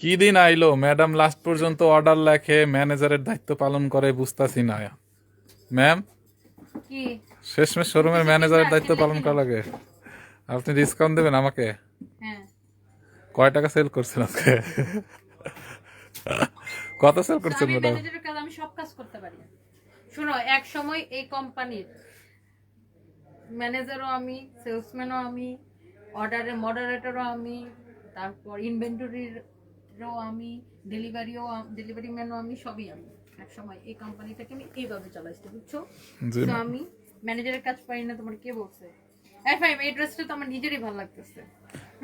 কি দিন আইলো? ম্যাডাম লাস্ট পর্যন্ত অর্ডার লেখে ম্যানেজারের দায়িত্ব পালন করে বুঝতাছি না। ম্যাম? কি? শেষমেশ শোরুমের ম্যানেজারের দায়িত্ব পালন করা লাগে। আপনি ডিসকাউন্ট দেবেন আমাকে? হ্যাঁ। কয় টাকা সেল করছেন আজকে? কত সেল করছেন ম্যাডাম? ম্যানেজারের কাজ আমি সব কাজ করতে পারি শোনো এক সময় এই কোম্পানির ম্যানেজারও আমি সেলসম্যানও আমি অর্ডারের মডারেটরও আমি তারপর ইনভেন্টরিরও আমি ডেলিভারিও ডেলিভারি ম্যানও আমি সবই আমি এক সময় এই কোম্পানিটাকে আমি এইভাবে চালাইছি বুঝছ? তো আমি ম্যানেজারের কাজ পারি না তোমার কে বলছে? এই ফাইম এই ড্রেসটা তো আমার নিজেরই ভালো লাগতেছে।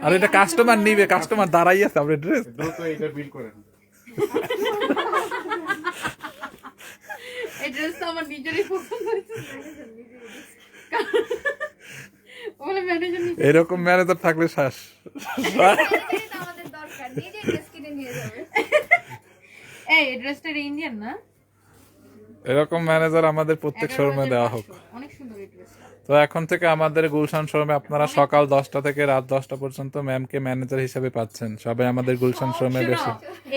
আর এটা কাস্টমার নিবে কাস্টমার দাঁড়াই আছে আপনি ড্রেস দ্রুত এটা বিল করেন। এই ড্রেসটা আমার নিজেরই পছন্দ হয়েছে। এরকম ম্যানেজার থাকলে শ্বাস আমাদের দরকার নিজে ড্রেস কিনে নিয়ে যাবে এই এই ড্রেসটা ইন্ডিয়ান না? এরকম ম্যানেজার আমাদের প্রত্যেক শোরুমে দেওয়া হোক। অনেক সুন্দর এই ড্রেসটা। তো এখন থেকে আমাদের গুলশান শোরুমে আপনারা সকাল দশটা থেকে রাত দশটা পর্যন্ত ম্যামকে ম্যানেজার হিসেবে পাচ্ছেন। সবাই আমাদের গুলশান শোরুমে বেশি।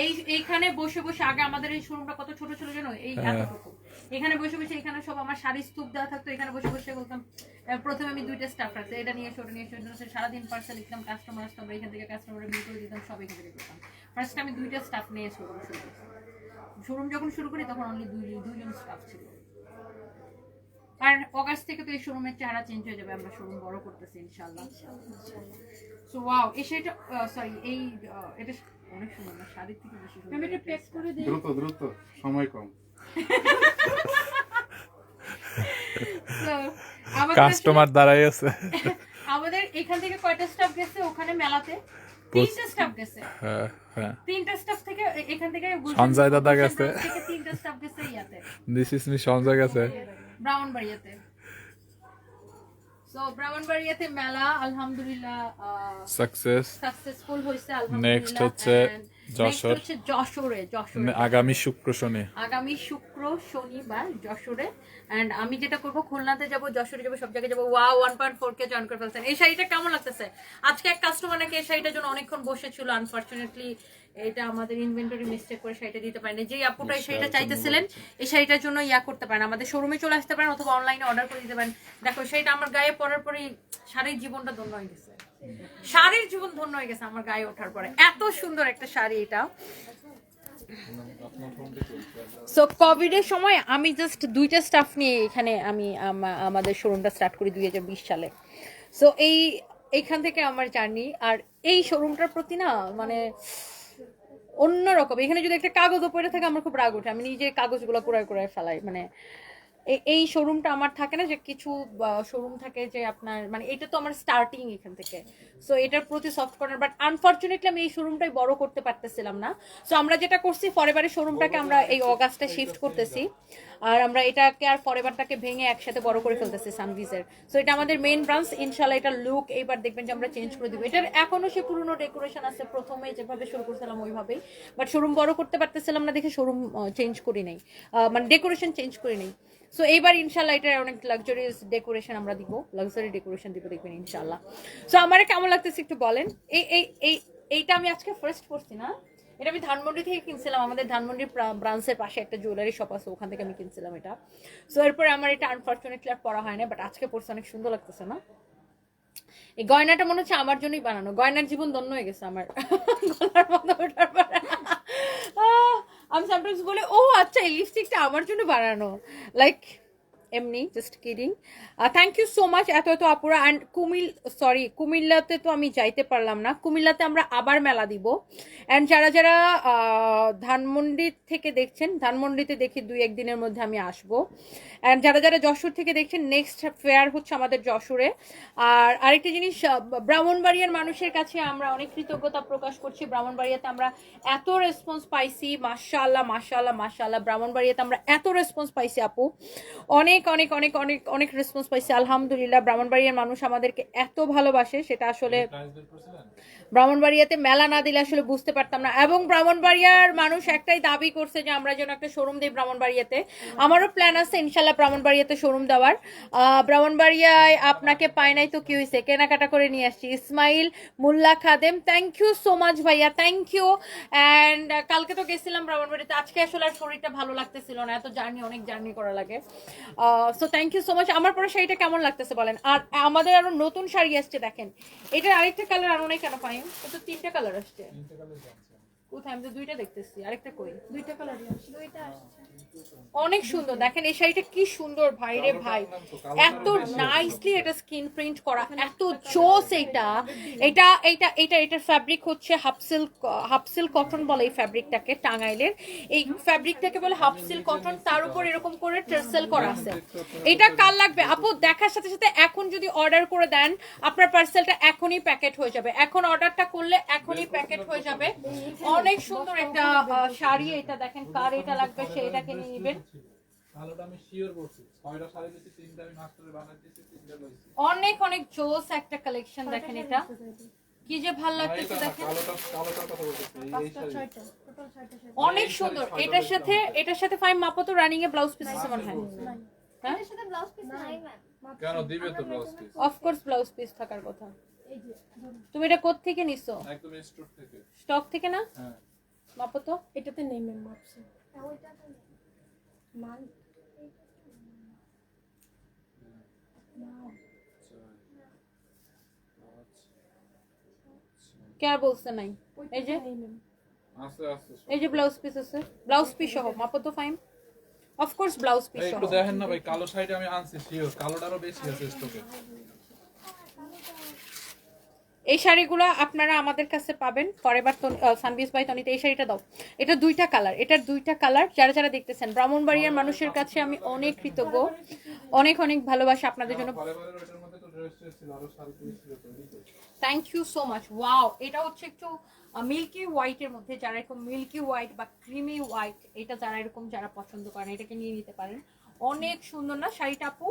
এই এইখানে বসে বসে আগে আমাদের এই শোরুমটা কত ছোট ছিল জানো? এই হ্যাঁ। এতটুকু। এখানে বসে বসে এখানে সব আমার শাড়ি স্তূপ দেওয়া থাকতো এখানে বসে বসে বলতাম প্রথমে আমি দুইটা স্টাফ রাখছি এটা নিয়ে এসো নিয়ে এসো। নিয়ে সারাদিন পার্সেল লিখতাম কাস্টমার আসতো আমরা এখান থেকে কাস্টমারের বিল করে দিতাম সব এখান থেকে করতাম। ফার্স্ট আমি দুইটা স্টাফ নিয়ে শোরুম শুরু করি শোরুম যখন শুরু করি তখন অনলি দুই দুইজন স্টাফ ছিল। আর অগাস্ট থেকে তো এই শোরুমের চেহারা চেঞ্জ হয়ে যাবে আমরা শোরুম বড় করতেছি ইনশাআল্লাহ। সো ওয়াও এই শাড়িটা সরি এই এটা অনেক সুন্দর না শাড়ির থেকে বেশি সুন্দর আমি এটা প্যাক করে দিই দ্রুত দ্রুত সময় কম। কাস্টমার দাঁড়াই আছে। আমাদের এখান থেকে কয়টা স্টাফ গেছে ওখানে মেলাতে? তিনটা স্টাফ গেছে। হ্যাঁ হ্যাঁ। তিনটা স্টাফ থেকে এখান থেকে সঞ্জয় দাদা গেছে। তিনটা স্টাফ গেছে ইয়াতে। দিস ইস মি সঞ্জয় গেছে। ব্রাহ্মণবাড়িয়াতে। সো ব্রাহ্মণবাড়িয়াতে মেলা আলহামদুলিল্লাহ সাকসেস সাকসেসফুল আলহামদুলিল্লাহ Next হচ্ছে যশোর। যশোরে যশোরে। আগামী শুক্র শনি। আগামী শুক্র শনিবার যশোরে। এন্ড আমি যেটা করব খুলনাতে যাব যশোরে যাব সব জায়গায় যাব। ওয়া one point four K join করে ফেলছেন এই শাড়িটা কেমন লাগতেছে? আজকে এক কাস্টমার নাকি এই শাড়িটার জন্য অনেকক্ষণ বসেছিল। আনফরচুনেটলি এটা আমাদের ইনভেন্টরি মিস্টেক করে শাড়িটা দিতে পারেনি। যে আপুটা এই শাড়িটা চাইতেছিলেন এই শাড়িটার জন্য ইয়া করতে পারেন। আমাদের শোরুমে চলে আসতে পারেন অথবা অনলাইনে অর্ডার করে দিতে পারেন। দেখো শাড়িটা আমার গায়ে পরার পরেই শাড়ির জীবনটা ধন্য হয়ে গেছে। শাড়ির জীবন ধন্য হয়ে গেছে আমার গায়ে ওঠার পরে। এত সুন্দর একটা শাড়ি এটা। সো কোভিডের সময় আমি জাস্ট দুইটা স্টাফ নিয়ে এখানে আমি আমাদের শোরুমটা স্টার্ট করি দুই হাজার বিশ সালে। সো এই এইখান থেকে আমার জার্নি আর এই শোরুমটার প্রতি না মানে অন্যরকম। এখানে যদি একটা কাগজও পড়ে থাকে, আমার খুব রাগ ওঠে। আমি নিজে কাগজগুলো কুড়ায় কুড়ায় ফেলাই। মানে এই শোরুমটা আমার থাকে না যে কিছু শোরুম থাকে যে আপনার মানে এটা তো আমার স্টার্টিং এখান থেকে। সো এটার প্রতি সফট কর্নার বাট আনফর্চুনেটলি আমি এই শোরুমটাই বড় করতে পারতেছিলাম না। সো আমরা যেটা করছি ফরেবারের শোরুমটাকে আমরা এই অগাস্টে শিফট করতেছি। আর আমরা এটাকে আর ফরেবারটাকে ভেঙে একসাথে বড় করে ফেলতেছি সানভিজের সো এটা আমাদের মেইন ব্রাঞ্চ ইনশাল্লাহ এটা লুক এইবার দেখবেন যে আমরা চেঞ্জ করে দিব। এটার এখনও সে পুরনো ডেকোরেশন আছে, প্রথমে যেভাবে শুরু করছিলাম ওইভাবেই। বাট শোরুম বড় করতে পারতেছিলাম না, দেখে শোরুম চেঞ্জ করি নাই। মানে ডেকোরেশন চেঞ্জ করি নাই। সো এইবার ইনশাল্লাহ এটার অনেক লাক্সারিয়াস ডেকোরেশন আমরা দিব লাক্সারি ডেকোরেশন দিব দেখবেন ইনশাল্লাহ সো আমার কেমন লাগতেছে একটু বলেন? এই এই এই, এইটা আমি আজকে ফার্স্ট পড়ছি না। এটা আমি ধানমন্ডি থেকে কিনছিলাম, আমাদের ধানমন্ডির ব্রাঞ্চের পাশে একটা জুয়েলারি শপ আছে, ওখান থেকে আমি কিনছিলাম এটা। সো এরপরে আমার এটা আনফর্চুনেটলি আর পড়া হয় না বাট আজকে পড়ছে অনেক সুন্দর লাগতেছে না? এই গয়নাটা মনে হচ্ছে আমার জন্যই বানানো। গয়নার জীবন ধন্য হয়ে গেছে আমার। গলার মধ্যে ওঠার। আমি সামটাইমস বলে ও আচ্ছা এই লিপস্টিকটা আমার জন্য বানানো। লাইক এমনি just kidding thank you so much এত এত আপুরা অ্যান্ড কুমিল সরি কুমিল্লাতে তো আমি যাইতে পারলাম না। কুমিল্লাতে আমরা আবার মেলা দিব। অ্যান্ড যারা যারা ধানমন্ডি থেকে দেখছেন, ধানমন্ডিতে দেখি দুই একদিনের মধ্যে আমি আসব। অ্যান্ড যারা যারা যশোর থেকে দেখছেন নেক্সট ফেয়ার হচ্ছে আমাদের যশোরে। আর আরেকটা জিনিস ব্রাহ্মণবাড়িয়ার মানুষের কাছে আমরা অনেক কৃতজ্ঞতা প্রকাশ করছি। ব্রাহ্মণবাড়িয়াতে আমরা এত রেসপন্স পাইছি, মাশাআল্লাহ মাশাআল্লাহ মাশাআল্লাহ। ব্রাহ্মণবাড়িয়াতে আমরা এত রেসপন্স পাইছি, আপু। অনেক অনেক অনেক অনেক অনেক অনেক রেসপন্স পাইছি। আলহামদুলিল্লাহ, ব্রাহ্মণবাড়িয়ার মানুষ আমাদেরকে এত ভালোবাসে, সেটা আসলে ব্রাহ্মণবাড়িয়াতে মেলা না দিলে আসলে বুঝতে পারতাম না। এবং ব্রাহ্মণবাড়িয়ার মানুষ একটাই দাবি করছে যে, আমরা যেন একটা শোরুম দিই ব্রাহ্মণবাড়িয়াতে। আমারও প্ল্যান আছে ইনশাল্লাহ ব্রাহ্মণবাড়িয়াতে শোরুম দেওয়ার। ব্রাহ্মণবাড়িয়ায় আপনাকে পায় নাই তো কি হয়েছে কেনাকাটা করে নিয়ে আসছি। Ismail Mulla Khadem thank you so much ভাইয়া থ্যাংক ইউ অ্যান্ড কালকে তো গেছিলাম ব্রাহ্মণবাড়িতে। আজকে আসলে আর শরীরটা ভালো লাগতেছিল না। এত জার্নি অনেক জার্নি করা লাগে। So thank you so much আমার পরে শাড়িটা কেমন লাগতেছে বলেন? আর আমাদের আরও নতুন শাড়ি আসছে দেখেন। এটার আরেকটা কালার আরও নাই কেন পাই তো তিনটা কালার আসছে। কোথায়? আমি তো দুইটা দেখতেছি আরেকটা কই? দুইটা দুইটা আসছে। অনেক সুন্দর। দেখেন এই শাড়িটা কি সুন্দর ভাই রে ভাই। এত নাইসলি এটা স্কিন প্রিন্ট করা এত জোস এটা এটা এটা এটা এটার ফ্যাব্রিক হচ্ছে half silk half silk cotton বলে এই ফ্যাব্রিকটাকে টাঙ্গাইলের। এই ফ্যাব্রিকটাকে বলে হাফ সিল্ক কটন তার উপর এরকম করে টার্সেল করা আছে। এটা কাল লাগবে? আপু দেখার সাথে সাথে এখন যদি অর্ডার করে দেন আপনার পার্সেলটা এখনই প্যাকেট হয়ে যাবে। এখন অর্ডারটা করলে এখনই প্যাকেট হয়ে যাবে। অনেক সুন্দর একটা শাড়ি এটা দেখেন কার এটা লাগবে সেটাকে নিয়ে নেবেন। অনেক অনেক জোস একটা কালেকশন দেখেন এটা। কি যে ভালো লাগতেছে দেখেন। অনেক সুন্দর। এটার সাথে এটার সাথে ফাইম মাপো তো রানিং এ ব্লাউজ পিস আছে মনে হয়। হ্যাঁ? এটার সাথে ব্লাউজ পিস নাই ম্যাম কেন দিবে তো blouse piece of course blouse piece থাকার কথা। তুমি এটা কোথা থেকে নিছো? একদম স্টোর থেকে। স্টক থেকে না? হ্যাঁ। মাপো তো এটাতে নেই ম্যাম মাপছে। ওইটা তো নেই। কে আর বলছে নাই? এই যে? এই যে ব্লাউজ পিস আছে। ব্লাউজ পিস সহ মাপো তো ফাইম অফকোর্স ব্লাউজ পিস এই সহ। একটু দেখেন না ভাই কালো শাড়িটা আমি আনছি শিওর কালোটারও বেশি আছে স্টকে এই শাড়িগুলো আপনারা আমাদের কাছে পাবেন। ফরএভার সানবিস বাই তনিতে এই শাড়িটা দাও। এটা দুইটা কালার, এটার দুইটা কালার, যারা যারা দেখতেছেন, ব্রাহ্মণবাড়িয়ার মানুষের কাছে আমি অনেক কৃতজ্ঞ। অনেক অনেক ভালোবাসা আপনাদের জন্য। Thank you so much wow এটা হচ্ছে একটু মিল্কি হোয়াইটের মধ্যে, যারা এরকম মিল্কি হোয়াইট বা ক্রিমি হোয়াইট এটা যারা এরকম যারা পছন্দ করেন, এটাকে নিয়ে নিতে পারেন। অনেক সুন্দর না শাড়িটা আপু?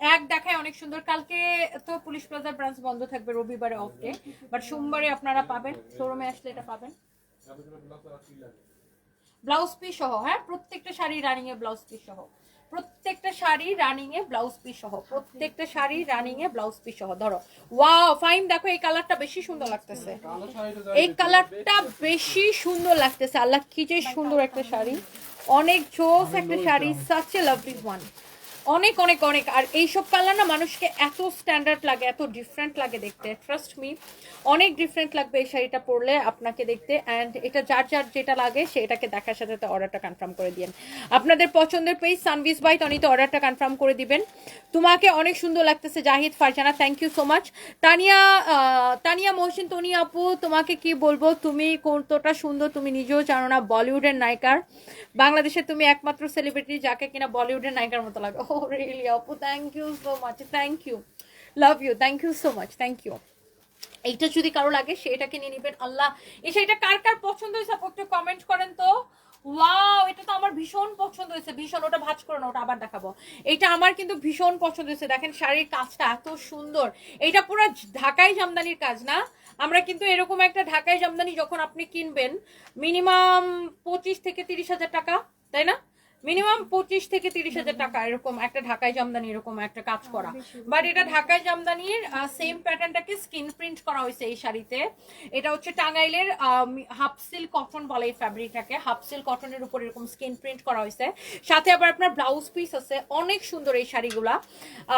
এক দেখায় অনেক সুন্দর। কালকে তো পুলিশ প্লাজার ব্রাঞ্চ বন্ধ থাকবে রবিবারে অফ ডে বাট সোমবারে আপনারা পাবেন। শোরুমে আসলে এটা পাবেন। ব্লাউজ পিস সহ হ্যাঁ? প্রত্যেকটা শাড়ি রানিং এ ব্লাউজ পিস সহ। প্রত্যেকটা শাড়ি রানিং এ ব্লাউজ পিস সহ। প্রত্যেকটা শাড়ি রানিং এ ব্লাউজ পিস সহ। ধরো ওয়াও ফাইন দেখো এই কালারটা বেশি সুন্দর লাগতেছে। এই কালারটা বেশি সুন্দর লাগতেছে। আল্লাহ কি যে সুন্দর একটা শাড়ি। অনেক জোস একটা sari such a lovely one অনেক অনেক অনেক। আর এইসব কালার না মানুষকে এত স্ট্যান্ডার্ড লাগে, এত ডিফারেন্ট লাগে দেখতে। ট্রাস্ট মি অনেক ডিফারেন্ট লাগবে এই শাড়িটা পরলে আপনাকে দেখতে। অ্যান্ড এটা যার যার যেটা লাগে সেটাকে দেখার সাথে সাথে অর্ডারটা কনফার্ম করে দিবেন আপনাদের পছন্দের পেজ সানভিস বাই তনিতে অর্ডারটা কনফার্ম করে দিবেন। তোমাকে অনেক সুন্দর লাগতেছে Zahid Farzana thank you so much Tania Tania Mohsin Toni আপু, তোমাকে কি বলব? তুমি কতটা সুন্দর, তুমি নিজেও জানো না বলিউডের নায়িকার। বাংলাদেশে তুমি একমাত্র সেলিব্রিটি যাকে কিনা বলিউডের নায়িকার মতো লাগে। ও রিয়েলি আপু thank you so much thank you love you thank you so much thank you এইটা যদি কারও লাগে সেটাকে নিয়ে নিবেন। আল্লাহ, এই শাড়িটা কার কার পছন্দ হয়েছে, আপু, একটু কমেন্ট করেন তো। ওয়াও এটা তো আমার ভীষণ পছন্দ হয়েছে। ভীষণ, ওটা ভাজ করো না, ওটা আবার দেখাবো। এটা আমার কিন্তু ভীষণ পছন্দ হয়েছে। দেখেন, শাড়ির কাজটা এত সুন্দর। এটা পুরো ঢাকাই জামদানির কাজ, না? আমরা কিন্তু এরকম একটা ঢাকাই জামদানি যখন আপনি কিনবেন মিনিমাম পঁচিশ থেকে তিরিশ হাজার টাকা, তাই না? মিনিমাম পঁচিশ থেকে তিরিশ হাজার টাকা এরকম একটা ঢাকাই জামদানি এরকম একটা কাজ করা। বাট এটা ঢাকাই জামদানির সেম প্যাটার্নটাকে স্কিন প্রিন্ট করা হয়েছে এই শাড়িতে। এটা হচ্ছে টাঙ্গাইলের হাফ সিল্ক কটন বলে এই ফ্যাব্রিকটাকে হাফ সিল্ক কটনের উপর এরকম স্কিন প্রিন্ট করা হয়েছে। সাথে আবার আপনার ব্লাউজ পিস আছে। অনেক সুন্দর এই শাড়িগুলা।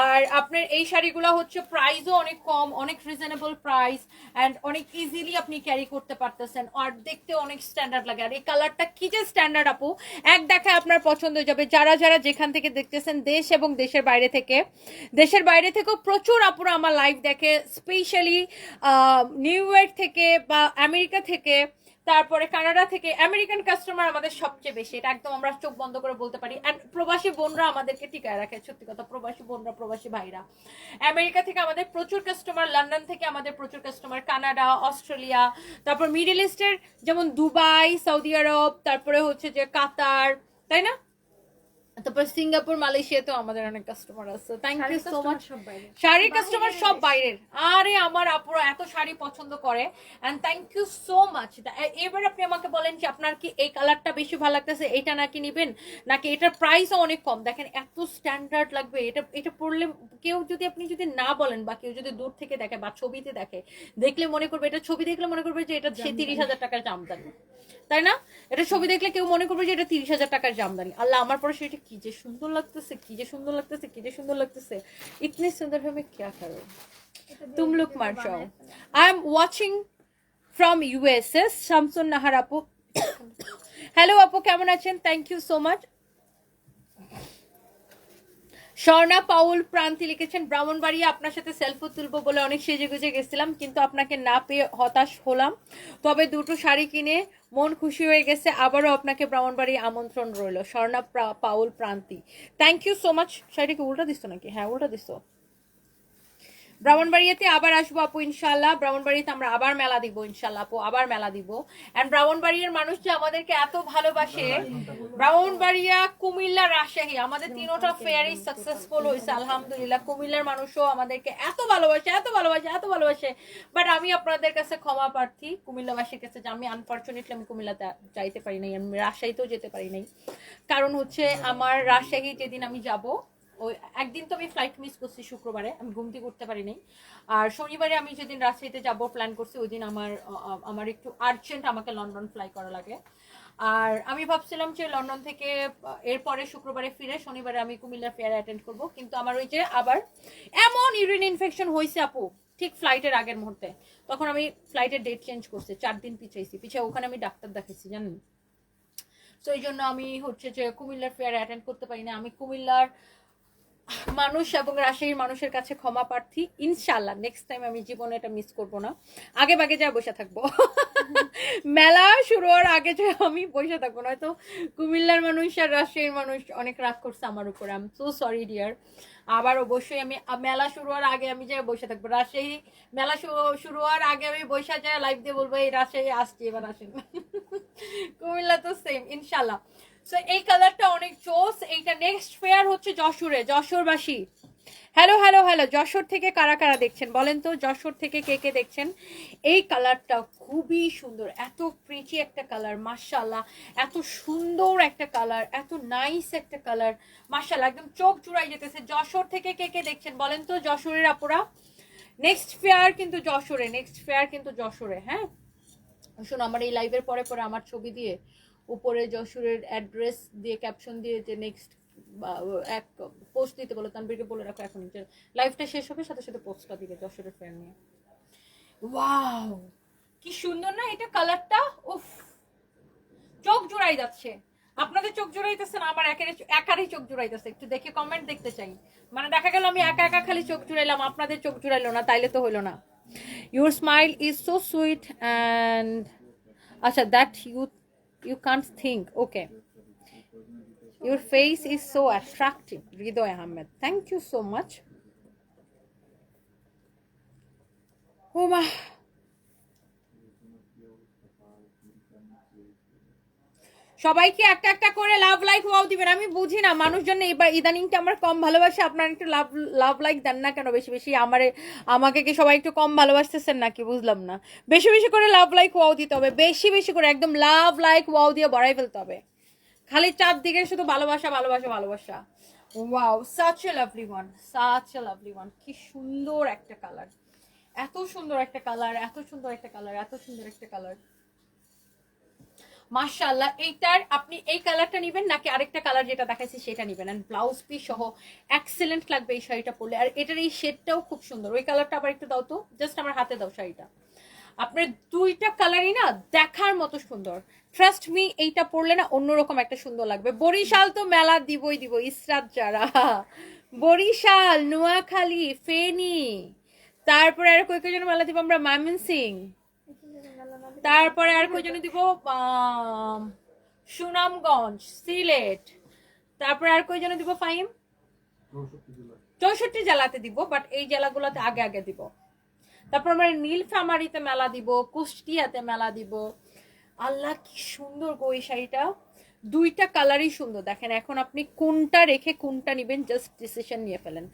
আর আপনার এই শাড়িগুলা হচ্ছে প্রাইসও অনেক কম অনেক রিজনেবল প্রাইস অ্যান্ড অনেক ইজিলি আপনি ক্যারি করতে পারতেছেন। আর দেখতে অনেক স্ট্যান্ডার্ড লাগে। আর এই কালারটা কি যে স্ট্যান্ডার্ড আপু? এক দেখায় আপনার পছন্দ হয়ে যাবে। যারা যারা যেখান থেকে দেখতেছেন দেশ এবং দেশের বাইরে থেকে, দেশের বাইরে থেকেও প্রচুর আপুরা আমার লাইভ দেখে স্পেশালি নিউ ইয়র্ক থেকে বা আমেরিকা থেকে, তারপরে কানাডা থেকে আমেরিকান কাস্টমার আমাদের সবচেয়ে বেশি। এটা একদম আমরা চোখ বন্ধ করে বলতে পারি। অ্যান্ড প্রবাসী বোনরা আমাদেরকে টিকায় রাখে, সত্যি কথা, প্রবাসী বোনরা, প্রবাসী ভাইরা। আমেরিকা থেকে আমাদের প্রচুর কাস্টমার লন্ডন থেকে আমাদের প্রচুর কাস্টমার কানাডা অস্ট্রেলিয়া তারপর মিডল ইস্টের যেমন দুবাই সৌদি আরব তারপরে হচ্ছে যে কাতার তাই না? তারপর সিঙ্গাপুর মালয়েশিয়াতেও আমাদের অনেক কাস্টমার আছে। থ্যাংক ইউ সো মাচ শাড়ির কাস্টমার সব বাইরের। আরে আমার আপুরা এত শাড়ি পছন্দ করে। And thank you so much এবার আপনি আমাকে বলেন যে আপনার কি এই কালারটা বেশি ভালো লাগতেছে? এটা নাকি নিবেন? নাকি এটার প্রাইসও অনেক কম? দেখেন এত স্ট্যান্ডার্ড লাগবে। এটা এটা পড়লে কেউ যদি আপনি যদি না বলেন বা কেউ যদি দূর থেকে দেখে বা ছবিতে দেখে দেখলে মনে করবে এটা ছবি দেখলে মনে করবে যে এটা সে তিরিশ হাজার টাকার জামদানি। তাই না? এটা ছবি দেখলে কেউ মনে করবে যে এটা তিরিশ হাজার টাকার জামদানি। আল্লাহ আমার পরে সেটা কি যে সুন্দর লাগতেছে কি যে সুন্দর লাগতেছে কি যে সুন্দর লাগতেছে। ইতনি সুন্দর হবে কে কারও তুম লোক মার চাও। I am watching from USS Shamsun Nahar আপু হ্যালো আপু কেমন আছেন? Thank you so much Swarna Paul Pranti লিখেছেন ব্রাহ্মণবাড়িয়া আপনার সাথে সেলফি তুলবো বলে অনেক সেজে গুজে গেছিলাম কিন্তু আপনাকে না পেয়ে হতাশ হলাম। তবে দুটো শাড়ি কিনে মন খুশি হয়ে গেছে, আবারও আপনাকে ব্রাহ্মণবাড়ি আমন্ত্রণ রইল। Swarna Paul Pranti. Thank you so much শাড়িকে উল্টা দিস নাকি? হ্যাঁ উল্টা দিস ব্রাহ্মণবাড়িয়াতে আবার আসব আপু ইনশাল্লাহ ব্রাহ্মণবাড়িতে আমরা আবার মেলা দিব ইনশাল্লাহ আপু, আবার মেলা দিব এন্ড ব্রাহ্মণবাড়িয়ার মানুষ যে আমাদেরকে এত ভালোবাসে, ব্রাহ্মণবাড়িয়া, কুমিল্লা, রাজশাহী, আমাদের তিনোটা ফেয়ারই সাকসেসফুল হয়েছে, আলহামদুলিল্লাহ। কুমিল্লার মানুষও আমাদেরকে এত ভালোবাসে এত ভালোবাসে এত ভালোবাসে। বাট আমি আপনাদের কাছে ক্ষমা প্রার্থী, কুমিল্লাবাসীর কাছে যে আমি আনফর্চুনেটলি আমি কুমিল্লাতে যাইতে পারি নাই, আমি রাজশাহীতেও যেতে পারি নাই। কারণ হচ্ছে আমার রাজশাহী যেদিন আমি যাব ওই একদিন তো আমি ফ্লাইট মিস করছি শুক্রবারে, আমি ঘুম থেকে উঠতে পারি নাই আর শনিবারে আমি যেদিন রাজশাহীতে যাব প্ল্যান করছি ওই দিন আমার আমার একটু আর্জেন্ট আমাকে লন্ডন ফ্লাই করা লাগে। আর আমি ভাবছিলাম যে লন্ডন থেকে এরপরে শুক্রবারে ফিরে শনিবারে আমি কুমিল্লার ফেয়ার অ্যাটেন্ড করব। কিন্তু আমার ওই যে আবার এমন ইউরিন ইনফেকশন হয়েছে আপু, ঠিক ফ্লাইটের আগের মুহূর্তে। তখন আমি ফ্লাইটের ডেট চেঞ্জ করছি, চার দিন পিছাইছি। পিছিয়ে ওখানে আমি ডাক্তার দেখাইছি, জানেন? তো এই জন্য আমি হচ্ছে যে কুমিল্লার ফেয়ার অ্যাটেন্ড করতে পারি না। আমি কুমিল্লার মানুষ এবং রাজশাহীর মানুষের কাছে ক্ষমা প্রার্থী। ইনশাল্লাহ নেক্সট টাইম আমি জীবনে এটা মিস করব না। আগে বাগে যা বসে থাকব। মেলা শুরু হওয়ার আগে যে আমি বসে থাকব। নয়তো কুমিল্লার মানুষ আর রাজশাহীর মানুষ অনেক রাগ করছে আমার উপরে। আম সো সরি ডিয়ার আবার অবশ্যই আমি মেলা শুরু হওয়ার আগে আমি যাই বসে থাকব। রাজশাহী মেলা শুরু হওয়ার আগে আমি বসে যাই লাইভ দিয়ে বলব, এই রাজশাহী আসছি, এবার আসেন। কুমিল্লা তো সেম ইনশাল্লাহ সো এই কালারটা অনেক জোস। এইটা নেক্সট ফেয়ার হচ্ছে যশোরে, যশোরবাসী। হ্যালো হ্যালো হ্যালো যশোর থেকে কারা কারা দেখছেন? বলেন তো, যশোর থেকে কে কে দেখছেন? এই কালারটা খুবই সুন্দর। এত প্রিটি একটা কালার মার্শাল্লাহ এত সুন্দর একটা কালার এত নাইস একটা কালার মার্শাল্লাহ একদম চোখ জুড়াই যেতেছে। যশোর থেকে কে কে দেখছেন? বলেন তো, যশোরের আপুরা। নেক্সট ফেয়ার কিন্তু যশোরে নেক্সট ফেয়ার কিন্তু যশোরে হ্যাঁ? শোনো, আমার এই লাইভের পরে পরে আমার ছবি দিয়ে উপরে যশোরের অ্যাড্রেস দিয়ে ক্যাপশন দিয়ে যে নেক্সট এক পোস্ট দিতে বলো তানবীরকে বলে রাখো এখন যে লাইভটা শেষ হবে, সাথে সাথে পোস্টটা দিবে যশোরের ফ্রেন্ড নিয়ে। ওয়াও কি সুন্দর না এটা কালারটা উফ! চোখ জোড়াই যাচ্ছে। আপনাদের চোখ জোড়াইতেছে না, আমার একের, একারই চোখ জোড়াইতেছে। একটু দেখে কমেন্ট দেখতে চাই। মানে দেখা গেল আমি একা একা খালি চোখ জুড়াইলাম, আপনাদের চোখ জুড়াইলো না, তাইলে তো হলো না। Your smile is so sweet and আচ্ছা that you you can't think. Okay. Your face is so attractive Rido ahmed. Thank you so much. Huma. সবাইকে একটা একটা করে লাভ লাইক ওয়াও দিবেন। আমি বুঝি না মানুষজন এবার ইদানিংটা আমার কম ভালোবাসে, আপনারা একটু লাভ লাভ লাইক দেন না কেন? বেশি বেশি আমারে, আমাকে কি সবাই একটু কম ভালোবাসতেছেন নাকি? বুঝলাম না। বেশি বেশি করে লাভ লাইক ওয়াও দিতে হবে। বেশি বেশি করে একদম লাভ লাইক ওয়াও দিয়ে বাড়াই ফেলতে হবে। খালি চারদিকে শুধু ভালোবাসা ভালোবাসা ভালোবাসা। Wow such a lovely one such a lovely one কি সুন্দর একটা কালার এত সুন্দর একটা কালার এত সুন্দর একটা কালার এত সুন্দর একটা কালার মাশাআল্লাহ, এইটার আপনি এই কালারটা নেবেন নাকি আরেকটা কালার যেটা দেখাইছি সেটা নেবেন? এন্ড ব্লাউজ পিস সহ এক্সেলেন্ট লাগবে এই শাড়িটা পরলে। আর এটার এই শেডটাও খুব সুন্দর। ওই কালারটা আবার একটু দাও তো। জাস্ট আমার হাতে দাও শাড়িটা। আপনার দুইটা কালারই না দেখার মতো সুন্দর। ট্রাস্ট মি এইটা পরলে না অন্যরকম একটা সুন্দর লাগবে। বরিশাল তো মেলা দিবই দিব ইসরাত যারা। বরিশাল, নোয়াখালী, ফেনী। তারপরে আর কই কয়জন মেলা দিব আমরা? ময়মনসিং তারপরে আর কয়জন দিব? সুনামগঞ্জ, সিলেট। তারপরে আর কয়জন দিব ফাইম চৌষট্টি জেলাতে দিব বাট এই জেলাগুলোতে আগে আগে দিব। তারপর আমরা নীলফামারিতে মেলা দিব, কুষ্টিয়াতে মেলা দিব। আল্লাহ, কি সুন্দর গো এই শাড়িটা। দুইটা কালারই সুন্দর। দেখেন এখন আপনি কোনটা রেখে কোনটা নেবেন জাস্ট ডিসিশন নিয়ে ফেলেন।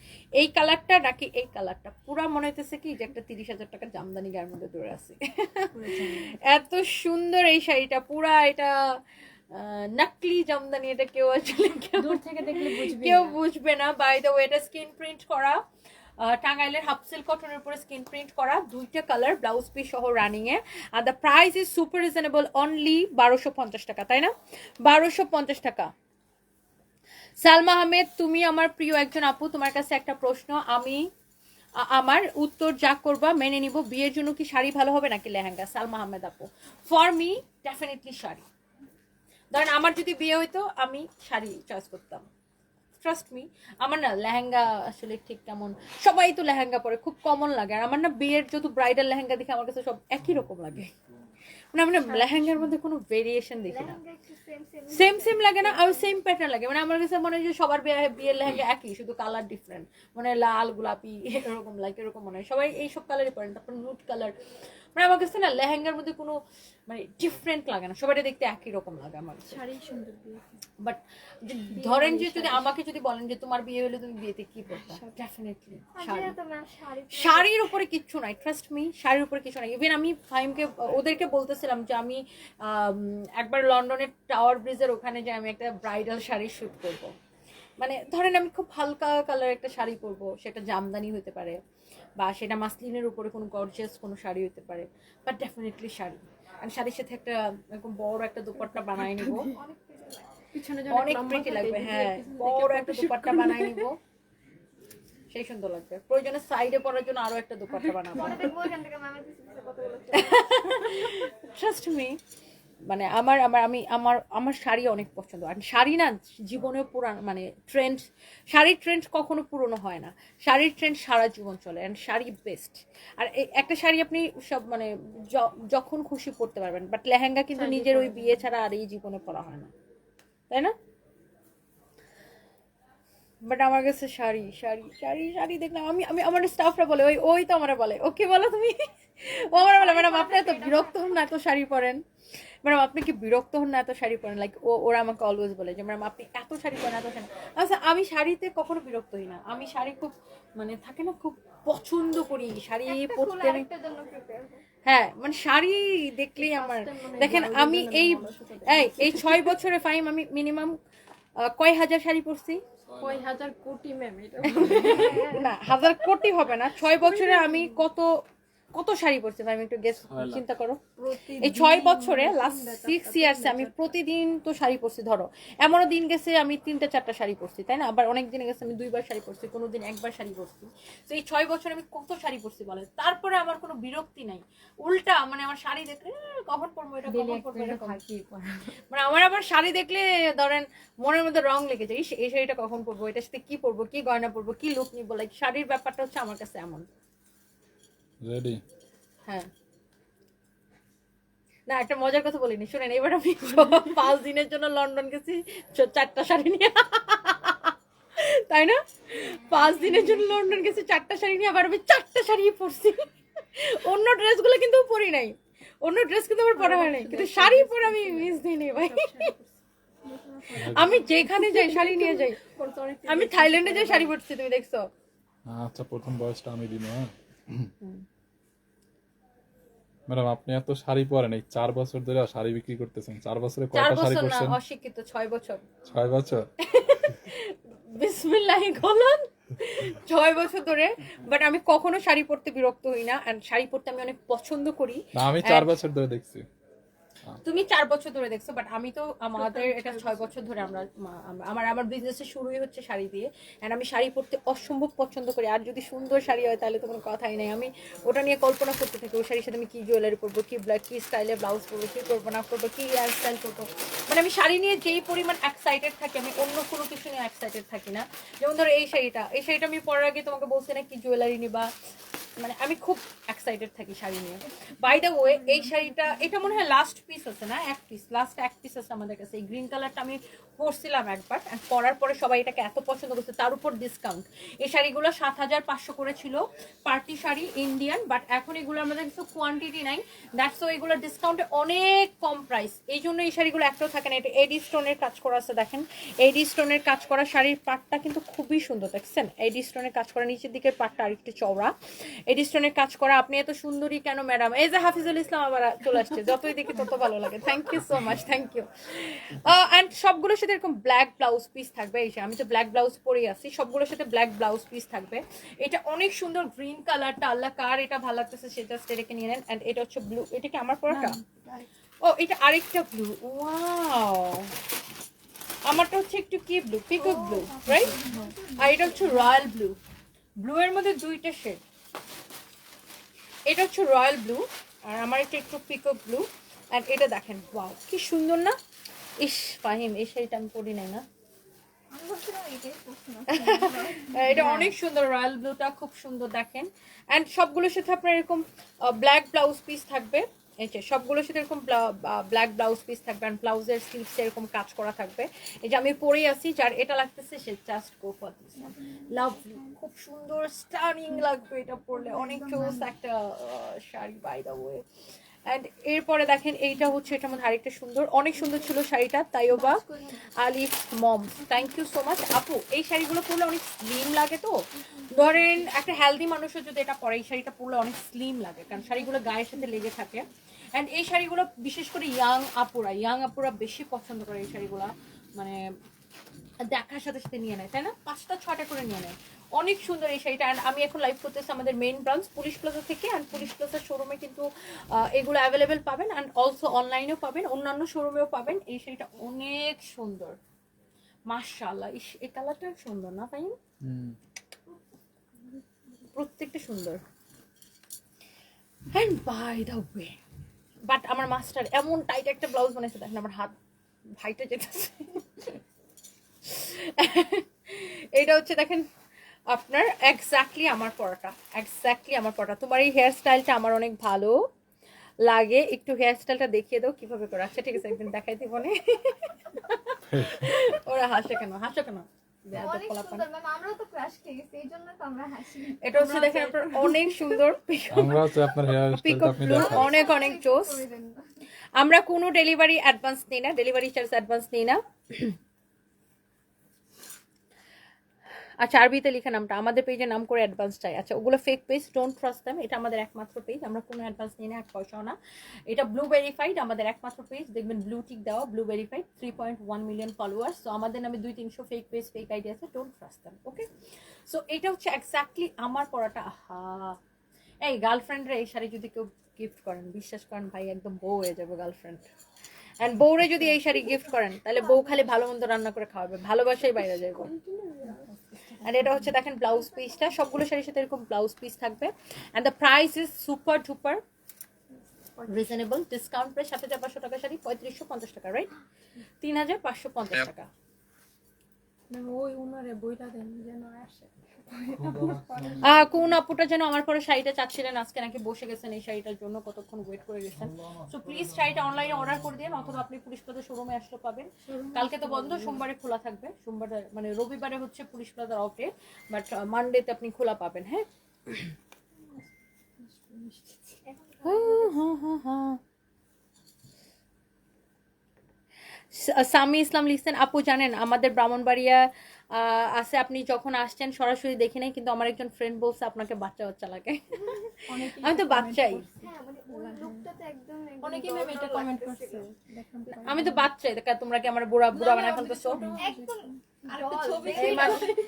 এই কালারটা নাকি এই কালারটা পুরা মনে হইতেছে কি যে একটা তিরিশ হাজার টাকার জামদানি গায়ের মধ্যে দৌড়ে আছে। এত সুন্দর এই শাড়িটা পুরা এটা নকলি জামদানি এটা কেউ আসলে দূর থেকে দেখলে বুঝবি কেউ বুঝবে না। বাই দ্য ওয়ে এটা স্কিন প্রিন্ট করা। টাঙ্গাইলের হাফ সিল্ক কটনের উপরে স্কিন প্রিন্ট করা দুইটা কালার, ব্লাউজ পিস সহ রানিং এ। আর the price is super reasonable only বারোশো পঞ্চাশ টাকা, তাই না? বারোশো পঞ্চাশ টাকা। সালমা আহমেদ, তুমি আমার প্রিয় একজন আপু, তোমার কাছে একটা প্রশ্ন। আমি আমার উত্তর যা করবা মেনে নিব। বিয়ের জন্য কি শাড়ি ভালো হবে নাকি লেহেঙ্গা? সালমা আহমেদ আপু। For me definitely sari. ধরেন আমার যদি বিয়ে হইতো, আমি শাড়ি চয়েস করতাম। ট্রাস্ট মি আমার না লেহেঙ্গা আসলে ঠিক কেমন সবাই তো লেহেঙ্গা পরে খুব কমন লাগে। আর আমার না বিয়ের যত ব্রাইডাল লেহেঙ্গা দেখে আমার কাছে সব একই রকম লাগে। মানে আমি না লেহেঙ্গার মধ্যে কোনো ভেরিয়েশন দেখি না। সেম সেম লাগে না আর সেম প্যাটার্ন লাগে। মানে আমার কাছে মনে হয় যে সবার বিয়ে বিয়ের লেহেঙ্গা একই শুধু কালার ডিফারেন্ট মানে লাল গোলাপি এরকম লাইক এরকম মনে হয়। সবাই এইসব কালারই পরেন তারপর নুট কালার মানে আমার কাছে না লেহেঙ্গার মধ্যে কোনো মানে ডিফারেন্ট লাগে না। সবাইটা দেখতে একই রকম লাগে আমার শাড়ি সুন্দর বাট ধরেন যে যদি আমাকে যদি বলেন যে তোমার বিয়ে হলে তুমি বিয়েতে কি করবে ডেফিনেটলি শাড়ির উপরে কিচ্ছু নাই ট্রাস্ট মি শাড়ির উপরে কিছু নাই। ইভেন আমি ফাইমকে ওদেরকে বলতেছিলাম যে আমি আম, একবার লন্ডনের টাওয়ার ব্রিজের ওখানে যে আমি একটা ব্রাইডাল শাড়ি শ্যুট করব। মানে ধরেন আমি খুব হালকা কালার একটা শাড়ি পরবো সেটা জামদানি হতে পারে। বা সেটা মাসলিনের উপরে কোনো গর্জিয়াস কোনো শাড়ি হতে পারে বাট ডেফিনেটলি শাড়ি। আমি শাড়ির সাথে একটা এরকম বড় একটা দুপাট্টা বানায় নিব। অনেক প্রিটি লাগবে। হ্যাঁ বড় একটা দুপাট্টা। বানায় নিব। সেই সুন্দর লাগবে। প্রয়োজনে সাইডে পরার জন্য আরও একটা দুপাট্টা বানাবো। ট্রাস্ট মি মানে আমার আমার আমি আমার আমার শাড়ি অনেক পছন্দ। আর শাড়ি না জীবনে পুরান মানে ট্রেন্ড শাড়ির ট্রেন্ড কখনো পুরনো হয় না। শাড়ির ট্রেন্ড সারা জীবন চলে অ্যান্ড শাড়ি বেস্ট আর এই একটা শাড়ি আপনি সব মানে যখন খুশি পরতে পারবেন বাট লেহেঙ্গা কিন্তু নিজের ওই বিয়ে ছাড়া আর এই জীবনে পরা হয় না। তাই না? বাট আমার কাছে শাড়ি শাড়ি শাড়ি শাড়ি দেখলাম আমি আমি আমার স্টাফরা বলে ওই ওই তো আমার বলে। ওকে বলো তুমি? ও আমার বলে ম্যাডাম আপনি এত বিরক্ত হন না এত শাড়ি পরেন। ম্যাডাম আপনি কি বিরক্ত হন না এত শাড়ি পরেন? লাইক ও ওরা আমাকে অলওয়েজ বলে যে ম্যাডাম আপনি এত শাড়ি পরেন এত শাড়ি আচ্ছা আমি শাড়িতে কখনো বিরক্ত হই না। আমি শাড়ি খুব মানে থাকে না খুব পছন্দ করি। শাড়ি পরতে হ্যাঁ মানে শাড়ি দেখলেই আমার দেখেন আমি এই এই এই ছয় বছরে ফাইম আমি মিনিমাম কয় হাজার শাড়ি পরছি? কয় হাজার কোটি ম্যাম না হাজার কোটি হবে না। ছয় বছরে আমি কত কত শাড়ি পরছি ভাই? আমি একটু গেস চিন্তা করো। এই ছয় বছরে লাস্ট সিক্স ইয়ার্সে আমি প্রতিদিন তো শাড়ি পরছি ধরো। এমনও দিন গেছে আমি তিনটা চারটা শাড়ি পরছি তাই না? আবার অনেক দিন গেছে আমি দুইবার শাড়ি পরছি কোনো দিন একবার শাড়ি পরছি। তো এই ছয় বছরে আমি কত শাড়ি পরছি বলে? তারপরে আমার কোনো বিরক্তি নাই। উল্টা মানে আমার শাড়ি দেখলে কখন পরবো এটা কখন পরবো এরকম। মানে আমার আবার শাড়ি দেখলে ধরেন মনের মধ্যে রং লেগে যায় এই শাড়িটা কখন পরবো? এটার সাথে কি পরবো? কি গয়না পরবো? কি লুক নিবো? লাইক শাড়ির ব্যাপারটা হচ্ছে আমার কাছে এমন। রেডি হ্যাঁ। না একটা মজার কথা বলিনি। শুনেন এবার আমি পাঁচ দিনের জন্য লন্ডন গেছি চারটা শাড়ি নিয়ে। তাই না? পাঁচ দিনের জন্য লন্ডন গেছি চারটা শাড়ি নিয়ে আবার আমি চারটা শাড়ি পরছি। অন্য ড্রেসগুলো কিন্তু পরি নাই। অন্য ড্রেস কিন্তু আমার পরা হয় নাই। কিন্তু শাড়ি পরে আমি মিস দিই নি ভাই। আমি যেখানে যাই শাড়ি নিয়ে যাই। আমি থাইল্যান্ডে যাই শাড়ি পরছি তুমি দেখছ। আচ্ছা প্রথম বয়সটা আমি দিব হ্যাঁ? ম্যাডাম আপনি এত শাড়ি পরেন এই চার বছর ধরে শাড়ি বিক্রি করতেছেন। চার বছরে কয়টা শাড়ি বছর না অশিক্ষিত ছয় বছর। ছয় বছর? বিসমিল্লাহি বলুন ছয় বছর ধরে বাট আমি কখনো শাড়ি পরতে বিরক্ত হই না এন্ড শাড়ি পরতে আমি অনেক পছন্দ করি। না আমি চার বছর ধরে দেখছি। তুমি চার বছর ধরে দেখছ বাট আমি তো আমাদের এটা ছয় বছর ধরে আমরা আমার আমার বিজনেসের শুরুই হচ্ছে শাড়ি দিয়ে এন্ড আমি শাড়ি পরতে অসম্ভব পছন্দ করি, আর যদি সুন্দর শাড়ি হয় তাহলে তো কোনো কথাই নেই। আমি ওটা নিয়ে কল্পনা করতে থাকি, ওই শাড়ির সাথে আমি কি জুয়েলারি পরবো, কি ব্ল্যাক কি স্টাইলে ব্লাউজ পরবো, কি করব না করব কি হেয়ার স্টাইল করব মানে আমি শাড়ি নিয়ে যেই পরিমাণ এক্সাইটেড থাকি, আমি অন্য কোনো কিছু নিয়ে এক্সাইটেড থাকি না। যেমন ধরো এই শাড়িটা এই শাড়িটা আমি পরার আগে তোমাকে বলছি না কি জুয়েলারি নিবা মানে আমি খুব এক্সাইটেড থাকি শাড়ি নিয়ে। বাই দ্য ওয়ে এই শাড়িটা, এটা মনে হয় লাস্ট পিস আছে না? এক পিস লাস্ট এক পিস আছে আমাদের কাছে। এই গ্রিন কালারটা আমি পরছিলাম একবার and পরার পরে সবাই এটাকে এত পছন্দ করছে, তার উপর ডিসকাউন্ট এই শাড়িগুলো সাত হাজার পাঁচশো করে ছিল পার্টি শাড়ি ইন্ডিয়ান বাট এখন এগুলো আমাদের কিছু কোয়ান্টিটি নাই। দ্যাটস ও এগুলো ডিসকাউন্টে অনেক কম প্রাইস এই জন্য এই শাড়িগুলো একটাও থাকে না। এটা এডি স্টোনের কাজ করা আছে, দেখেন। এডি স্টোনের কাজ করা শাড়ির পাটটা কিন্তু খুবই সুন্দর, দেখছেন? এডি স্টোনের কাজ করা, নিচের দিকের পাটটা আরেকটু চওড়া। এডি স্টোনের কাজ করা, আপনি এত সুন্দরী কেন ম্যাডাম? এই যে হাফিজুল ইসলাম আবার চলে আসছে যতই দেখি তত ভালো লাগে। Thank you so much thank you and সবগুলোর সাথে এরকম ব্ল্যাক ব্লাউজ পিস থাকবে এই আমি তো ব্ল্যাক ব্লাউজ পরেই আছি সবগুলোর সাথে ব্ল্যাক ব্লাউজ পিস থাকবে। এটা অনেক সুন্দর গ্রিন কালারটা আল্লাহ কার এটা ভালো লাগতেছে সেটা সেটাকে নিয়ে নেন অ্যান্ড এটা হচ্ছে ব্লু এটা কি আমার পরাটা? ও এটা আরেকটা ব্লু ওয়াও আমারটা হচ্ছে একটু কি ব্লু পিকক ব্লু রাইট আর এটা হচ্ছে রয়্যাল ব্লু ব্লু এর মধ্যে দুইটা শেড এটা হচ্ছে রয়্যাল ব্লু আর আমার এটা একটু পিকক ব্লু। অ্যান্ড এটা দেখেন ওয়াও কি সুন্দর না? ইস ফাহিম এই শাড়িটা আমি পরি নাই না। এটা অনেক সুন্দর রয়্যাল ব্লুটা খুব সুন্দর দেখেন। অ্যান্ড সবগুলোর সাথে আপনার এরকম ব্ল্যাক ব্লাউজ পিস থাকবে। এই যে সবগুলোর সাথে এরকম ব্ল্যাক ব্লাউজ পিস থাকবে অ্যান্ড ব্লাউজের স্লিভস এরকম কাজ করা থাকবে। এই যে আমি পরে আছি, যার এটা লাগতেছে, সে just go for this lovely খুব সুন্দর স্টানিং লাগবে এটা পরলে। অনেক চোস একটা sari by the way and এরপরে দেখেন এইটা হচ্ছে এটা মধ্যে আরেকটা সুন্দর, অনেক সুন্দর ছিল শাড়িটা তাইও বা Alif Mom. Thank you so much আপু, এই শাড়িগুলো পরলে অনেক স্লিম লাগে তো? ধরেন একটা হেলদি মানুষও যদি এটা পরে, এই শাড়িটা পরলে অনেক স্লিম লাগে, কারণ শাড়িগুলো গায়ের সাথে লেগে থাকে। অ্যান্ড এই শাড়িগুলো বিশেষ করে ইয়াং আপুরা ইয়াং আপুরা বেশি পছন্দ করে এই শাড়িগুলো মানে দেখার সাথে সাথে নিয়ে নেয়, তাই না? পাঁচটা ছটা করে নিয়ে নেয়। অনেক সুন্দর এই শাড়িটা। অ্যান্ড আমি এখন লাইভ করতেছি আমাদের মেইন ব্রাঞ্চ পুলিশ প্লাজা থেকে। অ্যান্ড পুলিশ প্লাজার শোরুমে কিন্তু এগুলো অ্যাভেলেবেল পাবেন। অ্যান্ড অলসো অনলাইনেও পাবেন অন্যান্য শোরুমেও পাবেন। এই শাড়িটা অনেক সুন্দর। মাশাআল্লাহ ইস এই কালারটা সুন্দর না তাই প্রত্যেকটা সুন্দর। And by the way but আমার মাস্টার এমন টাইট একটা ব্লাউজ বানাইছে দেখেন আমার হাত ভাইটা যেতেছে। এটা হচ্ছে দেখেন আপনার এক্স্যাক্টলি আমার পরাটা এক্স্যাক্টলি আমার পরাটা। তোমার এই হেয়ার স্টাইলটা আমার অনেক ভালো লাগে। একটু হেয়ার স্টাইলটা দেখিয়ে দাও কীভাবে করে আচ্ছা ঠিক আছে একদিন দেখাই দিব নে। ওরা হাসে কেন? হাসো কেন? বেয়াদব অনেক পোলাপান। সুন্দর। ম্যাম আমরাও তো ক্রাশ খেয়ে গেছি এই জন্য তো আমরা হাসি। এটা হচ্ছে দেখেন আপনার অনেক সুন্দর অনেক অনেক জোস। আমরা কোনো ডেলিভারি অ্যাডভান্স নিই না। ডেলিভারি চার্জ অ্যাডভান্স নিই না। আচ্ছা আরবিতে লিখা নামটা। আমাদের পেজে নাম করে অ্যাডভান্স চাই। আচ্ছা ওগুলো fake page don't trust them এটা আমাদের একমাত্র পেজ আমরা কোনো অ্যাডভান্স নিই না এক পয়সাও না। এটা ব্লু ভেরিফাইড আমাদের একমাত্র পেজ দেখবেন ব্লু টিক দেওয়া blue verified three point one million followers তো আমাদের নামে দুই তিনশো ফেক পেজ ফেক আইডি আছে don't trust them okay so এটা হচ্ছে এক্স্যাক্টলি আমার পড়াটা। আহা! এই গার্লফ্রেন্ডরা এই শাড়ি যদি কেউ গিফট করেন, বিশ্বাস করেন ভাই, একদম বউ হয়ে যাবে গার্লফ্রেন্ড অ্যান্ড বউরে যদি এই শাড়ি গিফট করেন তাহলে বউ খালি ভালো মন্দ রান্না করে খাওয়াবে ভালোবাসাই বাইরে যাবে আর এটা হচ্ছে দেখেন ব্লাউজ পিসটা সবগুলো শাড়ির সাথে এরকম ব্লাউজ পিস থাকবে। And the price is super tuper reasonable discount price সাত হাজার পাঁচশো টাকা শাড়ি পঁয়ত্রিশশো পঞ্চাশ টাকা রাইট তিন হাজার পাঁচশো পঞ্চাশ টাকা। ওই উনারে বইটা দেন যেন আসে। কোন আপুটা যেন আমার পরে শাড়িটা চাচ্ছিলেন, আজকে নাকি বসে গেছেন এই শাড়িটার জন্য, কতক্ষণ ওয়েট করে গেছেন? সো প্লিজ শাড়িটা অনলাইনে অর্ডার করে দিন, অথবা আপনি পুলিশ প্লাজা শোরুমে আসলে পাবেন। কালকে তো বন্ধ, সোমবারে খোলা থাকবে। সোমবারে মানে রবিবারে হচ্ছে পুলিশ প্লাজার অফে বাট মানডেতে আপনি খোলা পাবেন হ্যাঁ? সা- সামি ইসলাম লিখছেন আপু জানেন আমাদের ব্রাহ্মণবাড়িয়া আহ, আছে। আপনি যখন আসছেন সরাসরি দেখে নেই কিন্তু আমার একজন ফ্রেন্ড বলছে আপনাকে বাচ্চা বাচ্চা লাগে। আমি তো বাচ্চাই। হ্যাঁ মানে তো আমি তো বাচ্চাই দেখা তোমরা কি আমার বুড়া বুড়া একদম ছবি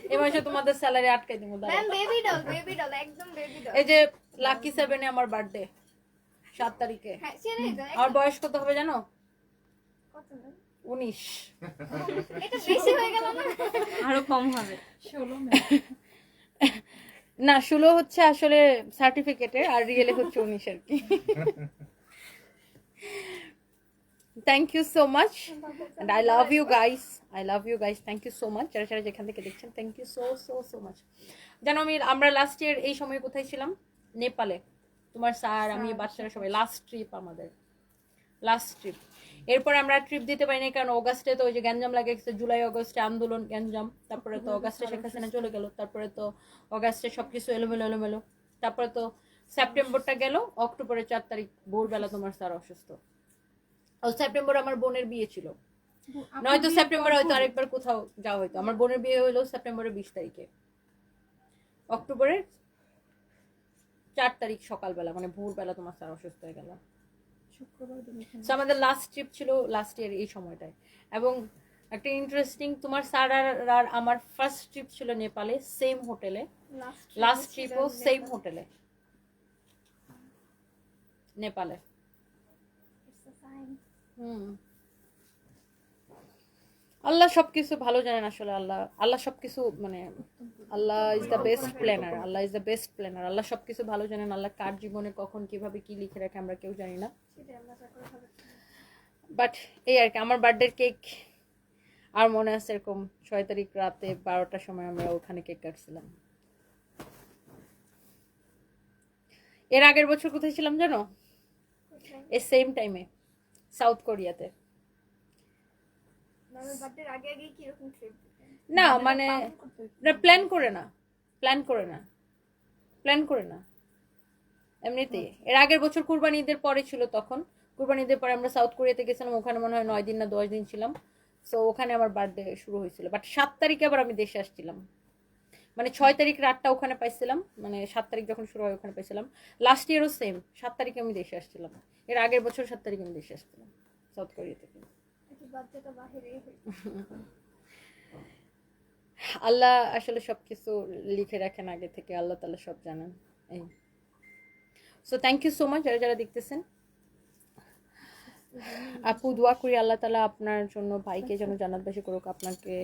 এই মাসে তোমাদের স্যালারি আটকাই দিব এই যে লাকি সেভেনে আমার বার্থডে সাত তারিখে। হ্যাঁ তো আমার বয়স কত হবে জানো? উনিশ। এটা বেশি হয়ে গেল না? আরও কম হবে। ষোলো না। ষোলো হচ্ছে আসলে সার্টিফিকেটে আর রিয়েলে হচ্ছে উনিশ আর কি। Thank you so much and I love you guys I love you guys thank you so much যারা যারা যেখান থেকে দেখছেন thank you so so so much জানো আমি আমরা লাস্ট ইয়ার এই সময় কোথায় ছিলাম? নেপালে। তোমার স্যার আমি বাচ্চারা সবাই লাস্ট ট্রিপ আমাদের। লাস্ট ট্রিপ এরপর আমরা ট্রিপ দিতে পারি পারিনি কারণ অগাস্টে তো ওই যে গ্যাঞ্জাম লাগে গেছে, জুলাই অগস্টে আন্দোলন গ্যাঞ্জাম তারপরে তো অগাস্টে শেখ হাসিনা চলে গেল তারপরে তো অগাস্টে সবকিছু এলোমেলো এলোমেলো। তারপরে তো সেপ্টেম্বরটা গেল অক্টোবরের চার তারিখ ভোরবেলা তোমার স্যার অসুস্থ। ও সেপ্টেম্বর আমার বোনের বিয়ে ছিল। নয়তো সেপ্টেম্বরে হয়তো আরেকবার কোথাও যাওয়া হয়তো। আমার বোনের বিয়ে হলো সেপ্টেম্বরের বিশ তারিখে। অক্টোবরের চার তারিখ সকালবেলা মানে ভোরবেলা তোমার স্যার অসুস্থ হয়ে গেল। So, আমাদের লাস্ট ট্রিপ ছিল লাস্ট ইয়ার এই সময়টায়। এবং একটা ইন্টারেস্টিং তোমার স্যার আর আর আমার ফার্স্ট ট্রিপ ছিল নেপালে সেম হোটেলে লাস্ট ট্রিপও সেম হোটেলে নেপালে। হুম। আল্লাহ সবকিছু ভালো জানেন আসলে আল্লাহ। আল্লাহ সবকিছু মানে Allah is the best planner Allah is the best planner Allah সবকিছু ভালো জানেন আল্লাহ কার জীবনে কখন কীভাবে কি লিখে রাখে আমরা কেউ জানি না। বাট এই আর কি আমার বার্থডে কেক আর মনে আছে এরকম ছয় তারিখ রাতে বারোটার সময় আমরা ওখানে কেক কাটছিলাম। এর আগের বছর কোথায় ছিলাম জানো? এই সেম টাইমে সাউথ কোরিয়াতে বার্থডের আগে আগে কীরকম ট্রিপ না মানে না প্ল্যান করে না। প্ল্যান করে না। প্ল্যান করে না। এমনিতেই। এর আগের বছর কুরবানি ঈদের পরে ছিল তখন। কুরবানি ঈদের পরে আমরা সাউথ কোরিয়াতে গেছিলাম ওখানে মনে হয় নয় দিন না দশ দিন ছিলাম। সো ওখানে আমার বার্থডে শুরু হয়েছিল। বাট সাত তারিখে আবার আমি দেশে আসছিলাম। মানে ছয় তারিখ রাতটা ওখানে পাইছিলাম। মানে সাত তারিখ যখন শুরু হয় ওখানে পাইছিলাম। লাস্ট ইয়ারও সেম সাত তারিখে আমি দেশে আসছিলাম। এর আগের বছর সাত তারিখে আমি দেশে আসছিলাম। সাউথ কোরিয়া থেকে। আল্লাহ আসলে সব কিছু লিখে রাখেন আগে থেকে আল্লাহ তালা সব জানেন। এই। So thank you so much যারা যারা দেখতেছেন। আপু দোয়া করি আল্লাহ তালা আপনার জন্য ভাইকে যেন জান্নাতবাসী করুক আপনাকে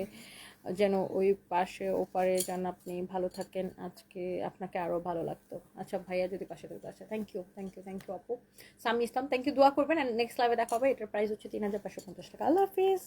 যেন ওই পাশে, ওপারে যেন আপনি ভালো থাকেন। আজকে আপনাকে আরও ভালো লাগতো। আচ্ছা ভাইয়া যদি পাশে থাকতো আচ্ছা thank you thank you thank you আপু। সামি ইসলাম থ্যাংক ইউ দোয়া করবেন। নেক্সট লাইভে দেখা হবে। এটার প্রাইস হচ্ছে তিন হাজার পাঁচশো পঞ্চাশ টাকা। আল্লাহ হাফিজ।